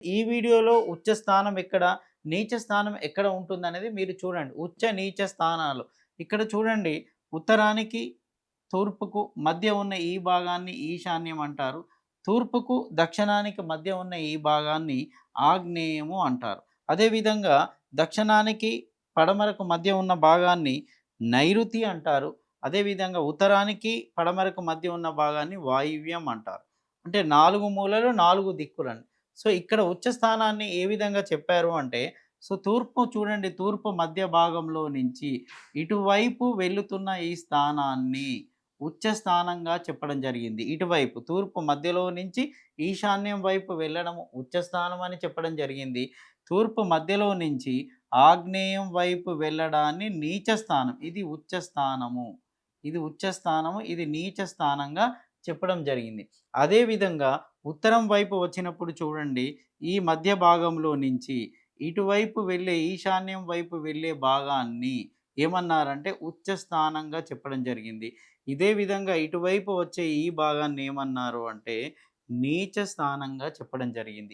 ఈ వీడియోలో ఉచ్చ స్థానం ఎక్కడ నీచ స్థానం ఎక్కడ ఉంటుంది అనేది మీరు చూడండి. ఉచ్చ నీచ స్థానాలు. ఇక్కడ చూడండి ఉత్తరానికి తూర్పుకు మధ్య ఉన్న ఈ భాగాన్ని ఈశాన్యం అంటారు. తూర్పుకు దక్షిణానికి మధ్య ఉన్న ఈ భాగాన్ని ఆగ్నేయము అంటారు. అదేవిధంగా దక్షిణానికి పడమరకు మధ్య ఉన్న భాగాన్ని నైరుతి అంటారు. అదేవిధంగా ఉత్తరానికి పడమరకు మధ్య ఉన్న భాగాన్ని వాయువ్యం అంటారు. అంటే నాలుగు మూలలు నాలుగు దిక్కులండి. సో ఇక్కడ ఉచ్చ స్థానాన్ని ఏ విధంగా చెప్పారు అంటే సో తూర్పు చూడండి తూర్పు మధ్య భాగంలో నుంచి ఇటువైపు వెళుతున్న ఈ స్థానాన్ని ఉచ్చ స్థానంగా చెప్పడం జరిగింది. ఇటువైపు తూర్పు మధ్యలో నుంచి ఈశాన్యం వైపు వెళ్ళడం ఉచ్చ స్థానం అని చెప్పడం జరిగింది. తూర్పు మధ్యలో నుంచి ఆగ్నేయం వైపు వెళ్ళడాన్ని నీచ స్థానం ఇది ఉచ్చ స్థానము ఇది ఉచ్చ స్థానము ఇది నీచ స్థానంగా చెప్పడం జరిగింది. అదేవిధంగా ఉత్తరం వైపు వచ్చినప్పుడు చూడండి ఈ మధ్య భాగంలో నుంచి ఇటువైపు వెళ్ళే ఈశాన్యం వైపు వెళ్ళే భాగాన్ని ఏమన్నారంటే ఉచ్చ స్థానంగా చెప్పడం జరిగింది. ఇదే విధంగా ఇటువైపు వచ్చే ఈ భాగాన్ని ఏమన్నారు అంటే నీచ స్థానంగా చెప్పడం జరిగింది.